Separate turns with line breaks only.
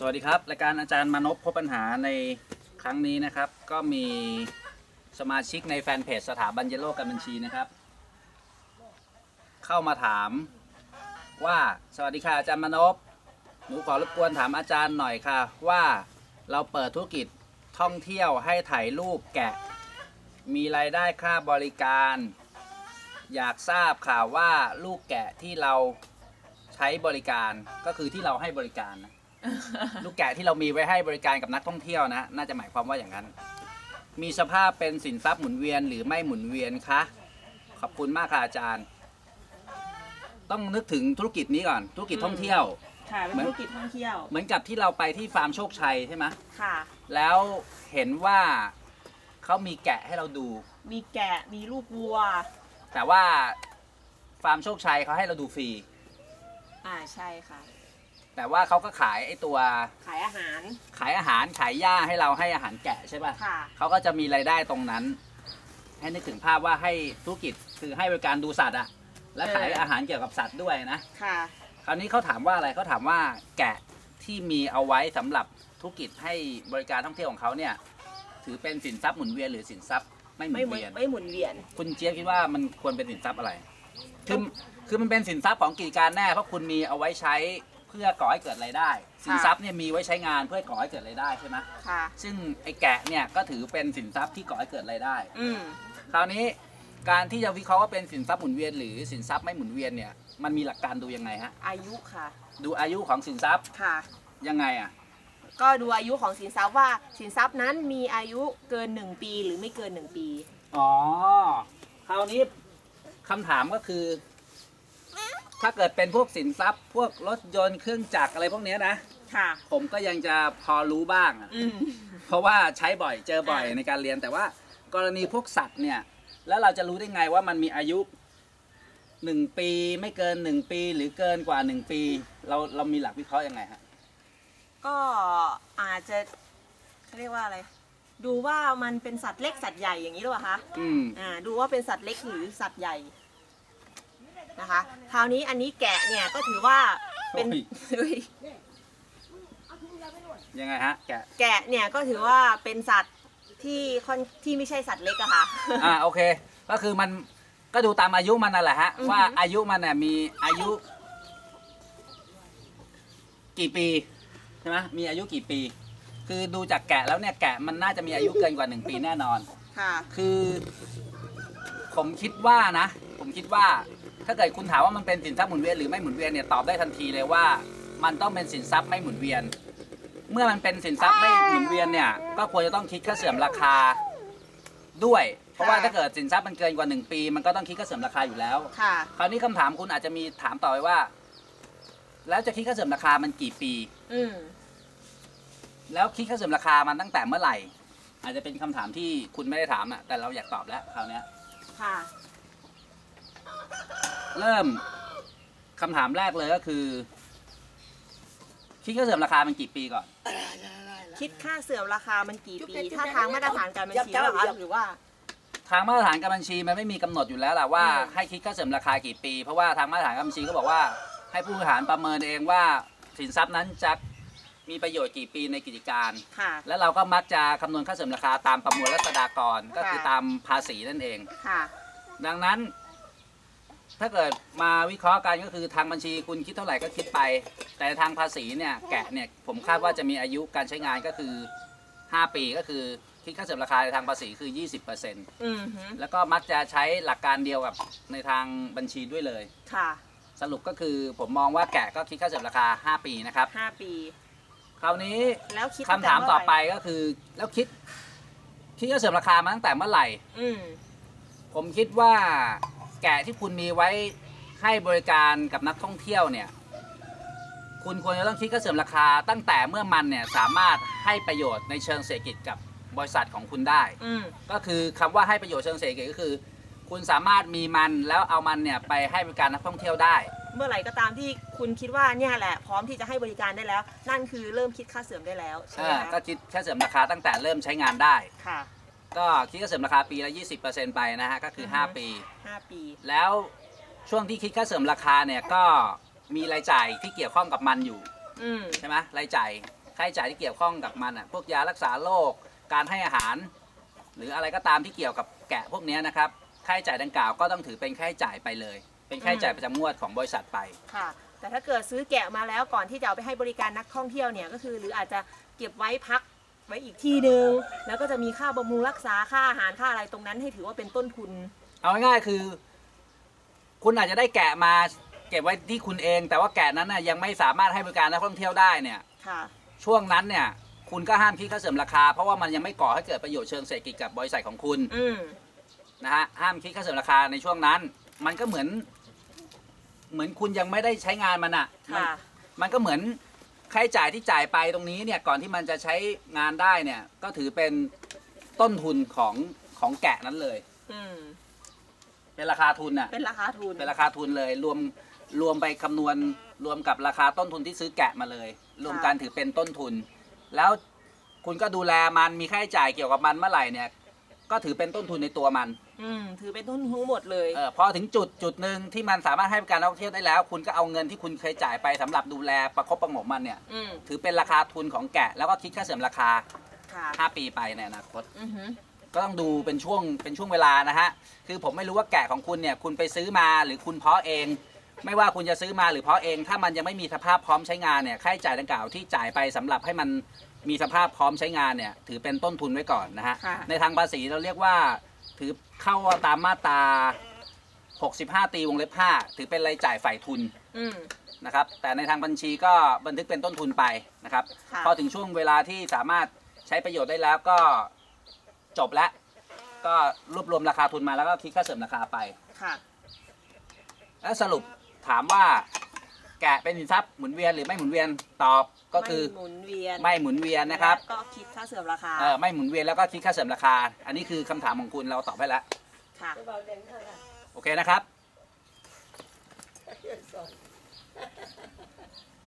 สวัสดีครับ รายการอาจารย์มานพพบปัญหาในครั้งนี้นะครับ ก็มีสมาชิกในแฟนเพจสถาบันเยลโลการบัญชีนะครับ เข้ามาถามว่าสวัสดีค่ะอาจารย์มานพหนูขอรบกวนถามอาจารย์หน่อยค่ะ ว่าเราเปิดธุรกิจท่องเที่ยวให้ถ่ายรูปแกะ มีรายได้ค่าบริการ อยากทราบข่าวว่าลูกแกะที่เราใช้บริการก็คือที่เราให้บริการนะ ลูกแกะที่เรามีไว้ให้บริการกับนักท่องเที่ยวนะ น่าจะหมายความว่าอย่างนั้น มีสภาพเป็นสินทรัพย์หมุนเวียนหรือไม่หมุนเวียนคะขอบคุณมากค่ะอาจารย์ ต้องนึกถึงธุรกิจนี้ก่อน ธุรกิจท่องเที่ยว
ค่ะเป็น
เหมือน
ธุรกิจท่องเที่ยว
เหมือนกับที่เราไปที่ฟาร์มโชคชัยใช่ไหม
ค่ะ
แล้วเห็นว่าเขามีแกะให้เราดู
มีแกะมีลูกวัว
แต่ว่าฟาร์มโชคชัยเขาให้เราดูฟรี
อ่าใช่ค่ะ
แต่ว่าเขาก็ขายไอ้ตัว
ขายอาหาร
ขายอาหารขายหญ้าให้เราให้อาหารแกะใช่ป่ะ
ค่ะ
เขาก็จะมีรายได้ตรงนั้น ให้นึกถึงภาพว่าให้ธุรกิจคือให้บริการดูสัตว์อะและขาย
เอออ
อาหารเกี่ยวกับสัตว์ด้วยนะ
ค่ะ
คราวนี้เขาถามว่าอะไรเขาถามว่าแกะที่มีเอาไว้สำหรับธุรกิจให้บริการท่องเที่ยวของเขาเนี่ย ถือเป็นสินทรัพย์หมุนเวียนหรือสินทรัพย์ไม่หมุ
ไม่
น
หมุน
เวียน
ไม่หมุนเวียน
คุณเจี๊ยบคิดว่ามันควรเป็นสินทรัพย์อะไร คือคือมันเป็นสินทรัพย์ของกิจการแน่เพราะคุณมีเอาไว้ใช้เพื่อก่อให้เกิดรายได้ สินทรัพย์เนี่ยมีไว้ใช้งานเพื่อก่อให้เกิดรายได้ใช่ไหม
ค่ะ
ซึ่งไอ้แกะเนี่ยก็ถือเป็นสินทรัพย์ที่ก่อให้เกิดรายได้
อืม
คราวนี้การที่จะวิเคราะห์ว่าเป็นสินทรัพย์หมุนเวียนหรือสินทรัพย์ไม่หมุนเวียนเนี่ยมันมีหลักการดูยังไงฮะ
อายุค่ะ
ดูอายุของสินทรัพย์
ค่ะ
ยังไงอะ
ก็ดูอายุของสินทรัพย์ว่าสินทรัพย์นั้นมีอายุเกิน 1 ปีหรือไม่เกิน 1 ปี
อ๋อคราวนี้คำถามก็คือ ถ้าเกิดเป็นพวกสินทรัพย์ พวกรถยนต์เครื่องจักรอะไรพวกเนี้ยนะ
ค่ะ
ผมก็ยังจะพอรู้บ้างอะ
อืม
เพราะว่าใช้บ่อยเจอบ่อย
อ่า
ในการเรียนแต่ว่ากรณีพวกสัตว์เนี่ย แล้วเราจะรู้ได้ไงว่ามันมีอายุหนึ่งปีไม่เกินหนึ่งปีหรือเกินกว่าหนึ่งปี เราเรามีหลักวิเคราะห์ยังไงฮะ
ก็อาจจะเขาเรียกว่าอะไร ดูว่ามันเป็นสัตว์เล็กสัตว์ใหญ่อย่างนี้หรือเปล่าคะ
อืม
อ่า ดูว่าเป็นสัตว์เล็กหรือสัตว์ใหญ่ นะคะคราวนี้อันนี้แกะเนี่ยก็ถือว่าเป็น
โอ้ยยังไงฮะแกะ
แกะเนี่ยก็ถือว่าเป็นสัตว์ที่ค่อนที่ไม่ใช่สัตว์เล็กอะค่ะ
อ่าโอเค ก็คือมันก็ดูตามอายุมันนั่นแหละฮะ
อือฮึ
ว่าอายุมันเนี่ยมีอายุ กี่ปีใช่ไหมมีอายุกี่ปี คือดูจากแกะแล้วเนี่ยแกะมันน่าจะมีอายุเกินกว่าหนึ่งปีแน่นอน
ค่ะ
คือ ผมคิดว่านะ ผมคิดว่า ถ้าเกิดคุณถามว่ามันเป็นสินทรัพย์หมุนเวียนหรือไม่หมุนเวียนเนี่ยตอบได้ทันทีเลยว่า มันต้องเป็นสินทรัพย์ไม่หมุนเวียน เมื่อมันเป็นสินทรัพย์ไม่หมุนเวียนเนี่ยก็ควรจะต้องคิดค่าเสื่อมราคาด้วย เพราะว่า
ค่ะ
ถ้าเกิดสินทรัพย์มันเกินกว่าหนึ่งปี มันก็ต้องคิดค่าเสื่อมราคาอยู่แล้ว
ค่ะ
คราวนี้คำถามคุณอาจจะมีถามต่อไปว่า แล้วจะคิดค่าเสื่อมราคามันกี่ปี
อืม
แล้วคิดค่าเสื่อมราคามันตั้งแต่เมื่อไหร่ อาจจะเป็นคำถามที่คุณไม่ได้ถามอะแต่เราอยากตอบแล้วคราวเนี้ย
ค่ะ
เริ่มคำถามแรกเลยก็คือ คิดค่าเสื่อมราคามันกี่ปีก่อน
คิดค่าเสื่อมราคามันกี่ปี ถ้าทางมาตรฐานการบัญชีเหรอคะหรือว่า
ทางมาตรฐานการบัญชีมันไม่มีกำหนดอยู่แล้วแหละว่า
อืม
ให้คิดค่าเสื่อมราคากี่ปี เพราะว่าทางมาตรฐานการบัญชีก็บอกว่า ให้ผู้บริหารประเมินเองว่าสินทรัพย์นั้นจะมีประโยชน์กี่ปีในกิจการ
ค่ะ
แล้วเราก็มักจะคำนวณค่าเสื่อมราคาตามประมวลรัษฎากรก็คือ
ค่ะ
ตามภาษีนั่นเอง
ค่ะ
ดังนั้น ถ้าเกิดมาวิเคราะห์กันก็คือทางบัญชีคุณคิดเท่าไหร่ก็คิดไป แต่ทางภาษีเนี่ยแกะเนี่ยผมคาดว่าจะมีอายุการใช้งานก็คือ 5 ปีก็คือคิดค่าเสื่อมราคาในทางภาษีคือ 20%
อืมฮึ
แล้วก็มักจะใช้หลักการเดียวกับในทางบัญชีด้วยเลย
ค่ะ
สรุปก็คือผมมองว่าแกะก็คิดค่าเสื่อมราคา 5 ปีนะครับ
ห้าปี
คราวนี้
แล้วคิด
คำถามต่อไป
ตั้งแก็
คือแล้วคิดคิดค่าเสื่อมราคามาตั้งแต่เมื่อไหร่
เมื่อไหร่อืม
ผมคิดว่า แกะที่คุณมีไว้ให้บริการกับนักท่องเที่ยวเนี่ย คุณควรจะต้องคิดค่าเสื่อมราคา ตั้งแต่เมื่อมันเนี่ยสามารถให้ประโยชน์ในเชิงเศรษฐกิจกับบริษัทของคุณได้
อืม
ก็คือคำว่าให้ประโยชน์เชิงเศรษฐกิจก็คือ คุณสามารถมีมันแล้วเอามันเนี่ยไปให้บริการนักท่องเที่ยวได้
เมื่อไหร่ก็ตามที่คุณคิดว่าเนี่ยแหละ พร้อมที่จะให้บริการได้แล้ว นั่นคือเริ่มคิดค่าเสื่อมได้แล้วใช่ไหม
อ่า
คะ
ก็คิดค่าเสื่อมราคาตั้งแต่เริ่มใช้งานได้
ค่ะ
ก็คิดค่าเสื่อมราคาปีละ 20%ไปนะฮะก็คือ
อือฮึ
5ปี
ห้าปี
แล้วช่วงที่คิดค่าเสริมราคาเนี่ยก็มีรายจ่ายที่เกี่ยวข้องกับมันอยู่
อืม
ใช่ไหมรายจ่ายค่าใช้จ่ายที่เกี่ยวข้องกับมันอะพวกยารักษาโรคการให้อาหาร หรืออะไรก็ตามที่เกี่ยวกับแกะพวกเนี้ยนะครับค่าใช้จ่ายดังกล่าวก็ต้องถือเป็นค่าใช้จ่ายไปเลย เป็นค่าใช้จ่ายประจำงวดของบริษัทไป
ค่ะ แต่ถ้าเกิดซื้อแกะมาแล้วก่อนที่จะเอาไปให้บริการนักท่องเที่ยวเนี่ยก็คือ หรืออาจจะเก็บไว้พัก ไว้อีกที่หนึ่งแล้วก็จะมีค่าบำรุงรักษาค่าอาหารค่าอะไรตรงนั้นให้ถือว่าเป็นต้นทุน
เอาง่ายๆคือ คุณอาจจะได้แกะมา เก็บไว้ที่คุณเอง แต่ว่าแกะนั้นน่ะยังไม่สามารถให้บริการนักท่องเที่ยวได้เนี่ย
ค่ะ
ช่วงนั้นเนี่ย คุณก็ห้ามคิดค่าเสริมราคา เพราะว่ามันยังไม่ก่อให้เกิดประโยชน์เชิงเศรษฐกิจกับบริษัทของคุณ
อืม
นะฮะห้ามคิดค่าเสริมราคาในช่วงนั้น มันก็เหมือน เหมือนคุณยังไม่ได้ใช้งานมันอะ่ะมัน
ค่ะ
มันก็เหมือน ค่าใช้จ่ายที่จ่ายไปตรงนี้เนี่ยก่อนที่มันจะใช้งานได้เนี่ย ก็ถือเป็นต้นทุนของของแกะนั้นเลย
อืม
เป็นราคาทุนอะ
เป็นราคาทุน
เป็นราคาทุนเลย รวมรวมไปคำนวณรวมกับราคาต้นทุนที่ซื้อแกะมาเลย รวมกันถือเป็นต้นทุน แล้วคุณก็ดูแลมันมีค่าใช้จ่ายเกี่ยวกับมันเมื่อไหร่เนี่ย ก็ถือเป็นต้นทุนในตัวมัน
อืมถือเป็นต้นทุนทั้งหมดเลย
เออพอถึงจุดจุดหนึ่งที่มันสามารถให้บริการนักท่องเที่ยวได้แล้ว คุณก็เอาเงินที่คุณเคยจ่ายไปสำหรับดูแลประคบประหงมมันเนี่ย
อืม
ถือเป็นราคาทุนของแกะ แล้วก็คิดค่าเสริมราคา
ค่ะ
5 ปีไปในอนาคต
อือหือ
ก็ต้องดูเป็นช่วงเป็นช่วงเวลานะฮะ คือผมไม่รู้ว่าแกะของคุณเนี่ยคุณไปซื้อมาหรือคุณเพาะเอง ไม่ว่าคุณจะซื้อมาหรือเพาะเอง ถ้ามันยังไม่มีสภาพพร้อมใช้งานเนี่ยค่าใช้จ่ายดังกล่าวที่จ่ายไปสำหรับให้มัน มีสภาพพร้อมใช้งานเนี่ยถือเป็นต้นทุนไว้ก่อนนะฮะ
ค่ะ
ในทางภาษีเราเรียกว่าถือเข้าตามมาตรา 65 ตีวงเล็บ 5 ถือเป็นรายจ่ายฝ่ายทุน
อืม
นะครับ แต่ในทางบัญชีก็บันทึกเป็นต้นทุนไปนะครับ
ค่ะ
พอถึงช่วงเวลาที่สามารถใช้ประโยชน์ได้แล้วก็จบแล้ว ก็รวบรวมราคาทุนมาแล้วก็คิดค่าเสริมราคาไป
ค่ะ
แล้วสรุปถามว่าแกะเป็นสินทรัพย์หมุนเวียนหรือไม่หมุนเวียนตอบก็คือ
ไม่หมุนเวียน
ไม่หมุนเวียนนะครับ
และก็คิดค่าเสื่อมราคา
เออไม่หมุนเวียนแล้วก็คิดค่าเสริมราคา อันนี้คือคำถามของคุณเราตอบให้แล้ว
ค่ะ
โอเคนะครับ